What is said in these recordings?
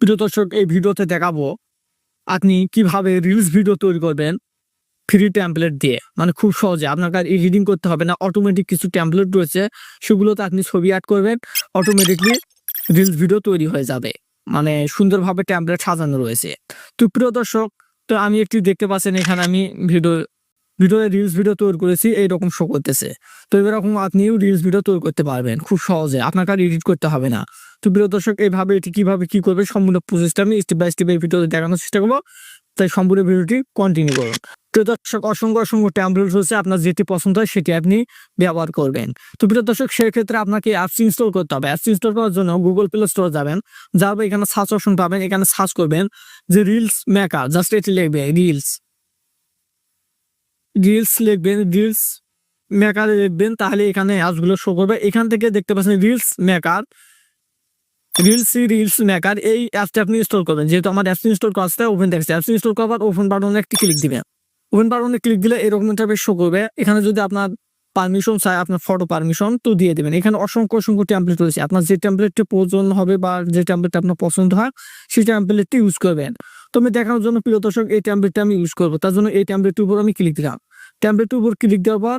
প্রিয় দর্শক, এই ভিডিওতে দেখাবো আপনি কীভাবে রিলস ভিডিও তৈরি করবেন ফ্রি ট্যাম্পলেট দিয়ে। মানে খুব সহজে আপনার কাছে এডিটিং করতে হবে না অটোমেটিক কিছু ট্যাম্পলেট রয়েছে, সেগুলোতে আপনি ছবি অ্যাড করবেন অটোমেটিকলি রিলস ভিডিও তৈরি হয়ে যাবে। মানে সুন্দরভাবে ট্যাম্পলেট সাজানো রয়েছে। তো প্রিয় দর্শক, তো আমি একটি দেখতে পাচ্ছেন, এখানে আমি ভিডিও ভিডিওতে রিলস ভিডিও তৈরি করেছি, এইরকম শো করতেছে। তো এরকম আপনিও রিলস ভিডিও তৈরি করতে পারবেন, খুব সহজে। আপনাকে আর এডিট করতে হবে না। তো প্রিয় দর্শক এইভাবে এটি কীভাবে কি করবে সম্পূর্ণ প্রসেসটা আমি স্টেপ বাই স্টেপ এই ভিডিওতে দেখানোর চেষ্টা করব। তাই সম্পূর্ণ ভিডিওটি কন্টিনিউ করুন। প্রিয় দর্শক, অসংখ্য অসংখ্য ট্যাম্পলেট রয়েছে। আপনার যেটি পছন্দ হয় সেটি আপনি ব্যবহার করবেন। তো প্রিয় দর্শক, সেক্ষেত্রে আপনাকে অ্যাপস ইনস্টল করতে হবে। অ্যাপস ইনস্টল করার জন্য গুগল প্লে স্টোর যাবেন। যাবে এখানে সার্চ অপশন পাবেন। এখানে সার্চ করবেন যে রিলস মেকার জাস্ট এটি লিখবে রিলস রিলস লিখবেন রিলস মেকারে লিখবেন তাহলে এখানে অ্যাপসগুলো শো করবে। এখান থেকে দেখতে পাচ্ছেন reels maker reels reels maker এই অ্যাপসটা আপনি ইনস্টল করবেন। যেহেতু আমার অ্যাপস ইনস্টল করা আছে ওপেন দেখছে অ্যাপস ইনস্টল করার পর ওপেন বাটনে একটি ক্লিক দিবেন। ওপেন বাটনে ক্লিক দিলে এরকম ইন্টারফেস শো করবে। এখানে যদি আপনার পারমিশন চাই, আপনার ফটো পারমিশন তো দিয়ে দেবেন। এখানে অসংখ্য অসংখ্য টেমপ্লেট রয়েছে। আপনার যে টেমপ্লেটটি প্রয়োজন হবে বা যে টেমপ্লেট আপনার পছন্দ হয়, সেই টেমপ্লেটটি ইউজ করবেন। তো আমি দেখানোর জন্য প্রিয় দর্শক, এই টেমপ্লেটটা আমি ইউজ করব। তার জন্য এই টেমপ্লেটটির উপর আমি ক্লিক দিলাম। টেমপ্লেটটির উপর ক্লিক দেওয়ার পর,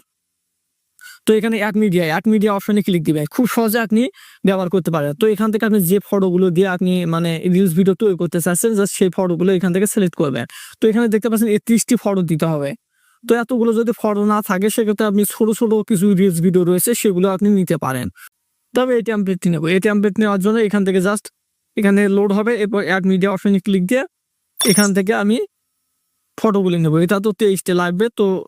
তো এখানে অ্যাড মিডিয়া অ্যাড মিডিয়া অপশনে ক্লিক দিবেন। খুব সহজে আপনি ব্যবহার করতে পারেন। তো এখান থেকে আপনি যে ফটোগুলো দিয়ে আপনি মানে রিলস ভিডিও তৈরি করতে চাচ্ছেন জাস্ট সেই ফটোগুলো এখান থেকে সিলেক্ট করবেন। তো এখানে দেখতে পাচ্ছেন এই একত্রিশটি ফটো দিতে হবে। তো এতগুলো যদি ফটো না থাকে, সেক্ষেত্রে আপনি ছোট ছোট কিছু রিলস ভিডিও রয়েছে, সেগুলো আপনি নিতে পারেন। তবে এই ট্যাম্পলেটটি নেব। এই ট্যাম্পলেট নেওয়ার জন্য এখান থেকে জাস্ট এখানে লোড হবে, এরপর অ্যাড মিডিয়া অপশনে ক্লিক দিয়ে এখান থেকে আমি ফটোগুলি নেব। এটা তো তেইশটা লাগবে, তো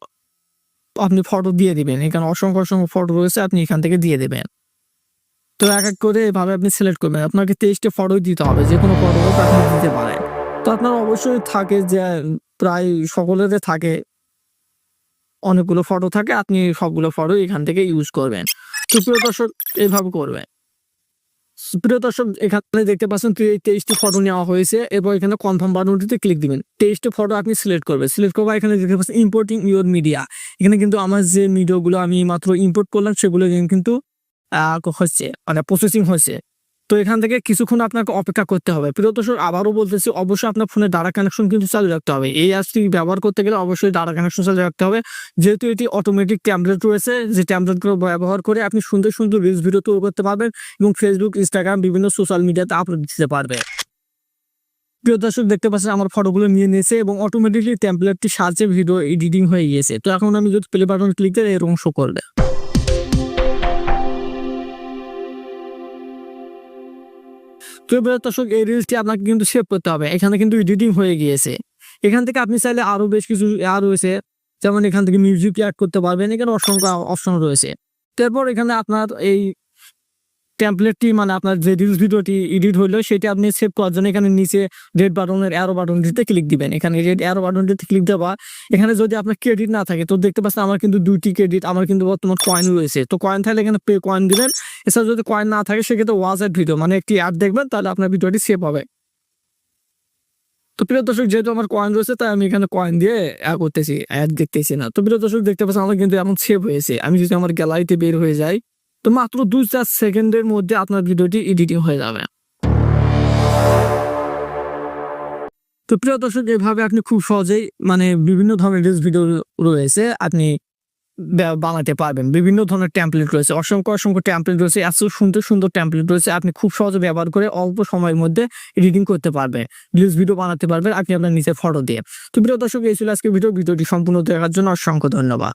আপনি ফটো দিয়ে দিবেন। এখানে অসংখ্য অসংখ্য ফটো রয়েছে, আপনি এখান থেকে দিয়ে দেবেন। তো এক এক করে এভাবে আপনি সিলেক্ট করবেন। আপনাকে তেইশটা ফটোই দিতে হবে, যে কোনো ফটো আপনি দিতে পারেন। তো আপনার অবশ্যই থাকে যে, প্রায় সকলের থাকে, অনেকগুলো ফটো থাকে, আপনি সবগুলো ফটো এখান থেকে ইউজ করবেন। তো প্রিয় দর্শক এইভাবে করবেন। প্রিয় দর্শক, এখানে দেখতে পাচ্ছেন তেইশটি ফটো নেওয়া হয়েছে। এরপর এখানে কনফার্ম বাটনটিতে ক্লিক দিবেন। তেইশটি ফটো আপনি সিলেক্ট করবেন। সিলেক্ট করব এখানে দেখতে পাচ্ছেন ইম্পোর্টিং ইউর মিডিয়া এখানে কিন্তু আমার যে ভিডিওগুলো আমি মাত্র ইম্পোর্ট করলাম, সেগুলো কিন্তু হচ্ছে মানে প্রসেসিং হচ্ছে তো এখান থেকে কিছুক্ষণ আপনাকে অপেক্ষা করতে হবে। প্রিয় দর্শক, আবারও বলতেছি, অবশ্যই আপনার ফোনে ডাটা কানেকশন কিন্তু চালু রাখতে হবে। এই অ্যাপসটি ব্যবহার করতে গেলে অবশ্যই ডাটা কানেকশন চালু রাখতে হবে। যেহেতু এটি অটোমেটিক ট্যাবলেট রয়েছে, যে ট্যাবলেটগুলো ব্যবহার করে আপনি সুন্দর সুন্দর রিলস ভিডিও তৈরি করতে পারবেন এবং ফেসবুক ইনস্টাগ্রাম বিভিন্ন সোশ্যাল মিডিয়াতে আপলোড দিতে পারবে প্রিয় দর্শক, দেখতে পাচ্ছেন আমার ফটোগুলো নিয়ে নিয়েছে এবং অটোমেটিকলি টেমপ্লেটটি সাহায্যে ভিডিও এডিটিং হয়ে গিয়েছে। তো এখন আমি যদি প্লে বাটন ক্লিক দিই এরকম শো করবে। তো এবার দর্শক, এই রিলসটি আপনাকে কিন্তু সেভ করতে হবে। এখানে কিন্তু এডিটিং হয়ে গিয়েছে। এখান থেকে আপনি চাইলে আরও বেশ কিছু আর রয়েছে। যেমন এখান থেকে মিউজিক অ্যাড করতে পারবেন। এখানে অসংখ্য অপশন রয়েছে। তারপর এখানে আপনার এই টেমপ্লেটটি মানে আপনার যে রিলস ভিডিওটি এডিট হইল, সেটি আপনি সেভ করার জন্য এখানে নিচে রেড বাটনের অ্যারো বাটনটিতে ক্লিক দিবেন। এখানে রেড অ্যারো বাটনটিতে ক্লিক দেওয়া, এখানে যদি আপনার ক্রেডিট না থাকে, তো দেখতে পাচ্ছেন আমার কিন্তু দুইটি ক্রেডিট আমার কিন্তু বর্তমান কয়েন রয়েছে। তো কয়েন থাকলে এখানে পে কয়েন দিবেন। এছাড়া যদি কয়েন না থাকে, সেক্ষেত্রে ওয়াজ ভিডিও মানে একটি অ্যাড দেখবেন, তাহলে আপনার ভিডিওটি সেভ হবে। তো প্রিয় দর্শক, যেহেতু আমার কয়েন রয়েছে, তাই আমি এখানে কয়েন দিয়ে অ্যাড করতেছি অ্যাড দেখতেছি না। তো প্রিয় দর্শক, দেখতে পাচ্ছেন আমার কিন্তু এমন সেভ হয়েছে। আমি যদি আমার গ্যালারিতে বের হয়ে যাই তো মাত্র দুই চার সেকেন্ডের মধ্যে আপনার ভিডিওটি এডিটিং হয়ে যাবে। তো প্রিয় দর্শক, এভাবে আপনি খুব সহজেই মানে বিভিন্ন ধরনের রিলস ভিডিও রয়েছে, আপনি বানাতে পারবেন। বিভিন্ন ধরনের ট্যাম্পলেট রয়েছে, অসংখ্য অসংখ্য ট্যাম্পলেট রয়েছে, এত সুন্দর সুন্দর ট্যাম্পলেট রয়েছে, আপনি খুব সহজে ব্যবহার করে অল্প সময়ের মধ্যে এডিটিং করতে পারবেন, রিলস ভিডিও বানাতে পারবেন, আপনি আপনার নিজের ফটো দিয়ে। তো প্রিয় দর্শক, এই ছিল আজকে ভিডিও, ভিডিওটি সম্পূর্ণ দেখার জন্য অসংখ্য ধন্যবাদ।